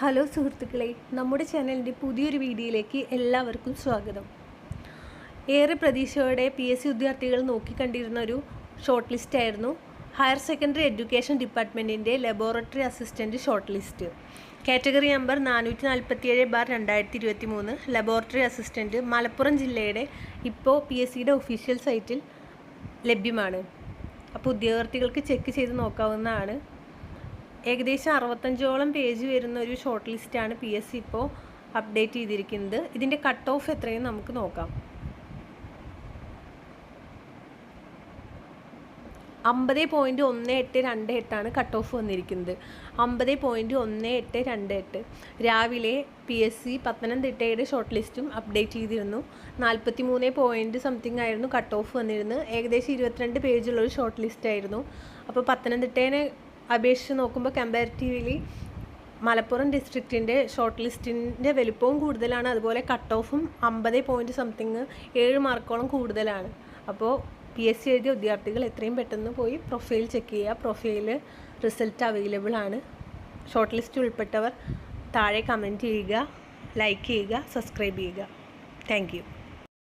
Hello സുഹൃത്തുക്കളെ നമ്മുടെ ചാനലിന്റെ പുതിയൊരു വീഡിയോയിലേക്ക് എല്ലാവർക്കും സ്വാഗതം. ഏറെ പ്രതീക്ഷയോടെ പി എസ് സി വിദ്യാർത്ഥികൾ നോക്കിക്കണ്ടിരുന്ന ഒരു ഷോർട്ട് ലിസ്റ്റ് ആയിരുന്നു. ഹയർ സെക്കൻഡറി എഡ്യൂക്കേഷൻ ഡിപ്പാർട്ട്മെന്റിന്റെ laboratory assistant short list category number നാനൂറ്റി നാൽപ്പത്തിയേഴ് ബാർ രണ്ടായിരത്തി ഇരുപത്തി മൂന്ന് ലബോറട്ടറി അസിസ്റ്റന്റ് മലപ്പുറം ജില്ലയുടെ ഇപ്പോൾ പി എസ് സിയുടെ ഒഫീഷ്യൽ സൈറ്റിൽ ലഭ്യമാണ്. അപ്പോൾ ഉദ്യോഗാർത്ഥികൾക്ക് ചെക്ക് ചെയ്ത് നോക്കാവുന്നതാണ് ഏകദേശം അറുപത്തഞ്ചോളം പേജ് വരുന്ന ഒരു ഷോർട്ട് ലിസ്റ്റാണ് പി എസ് സി ഇപ്പോൾ അപ്ഡേറ്റ് ചെയ്തിരിക്കുന്നത്. ഇതിന്റെ കട്ട് ഓഫ് എത്രയും നമുക്ക് നോക്കാം. അമ്പത് പോയിന്റ് ഒന്ന് എട്ട് രണ്ട് എട്ടാണ് കട്ട് ഓഫ് വന്നിരിക്കുന്നത്. അമ്പത് പോയിന്റ് ഒന്ന് എട്ട് രണ്ട് എട്ട്. രാവിലെ പി എസ് സി പത്തനംതിട്ടയുടെ ഷോർട്ട് ലിസ്റ്റും അപ്ഡേറ്റ് ചെയ്തിരുന്നു. നാൽപ്പത്തി മൂന്ന് പോയിന്റ് സംതിങ് ആയിരുന്നു കട്ട് ഓഫ് വന്നിരുന്നത്. ഏകദേശം ഇരുപത്തിരണ്ട് പേജുള്ള ഒരു ഷോർട്ട് ലിസ്റ്റ് ആയിരുന്നു. അപ്പോൾ പത്തനംതിട്ടേനെ അപേക്ഷിച്ച് നോക്കുമ്പോൾ കമ്പാരിറ്റീവ്ലി മലപ്പുറം ഡിസ്ട്രിക്റ്റിന്റെ ഷോർട്ട് ലിസ്റ്റിന്റെ വലുപ്പവും കൂടുതലാണ്. അതുപോലെ കട്ട് ഓഫും അമ്പത് പോയിന്റ് സംതിങ് ഏഴ് മാർക്കോളം കൂടുതലാണ്. അപ്പോൾ പി എസ് സി എഴുതിയ വിദ്യാർത്ഥികൾ എത്രയും പെട്ടെന്ന് പോയി പ്രൊഫൈൽ ചെക്ക് ചെയ്യുക. പ്രൊഫൈൽ റിസൾട്ട് അവൈലബിൾ ആണ്. ഷോർട്ട് ലിസ്റ്റ് ഉൾപ്പെട്ടവർ താഴെ കമന്റ് ചെയ്യുക ലൈക്ക് ചെയ്യുക സബ്സ്ക്രൈബ് ചെയ്യുക. താങ്ക്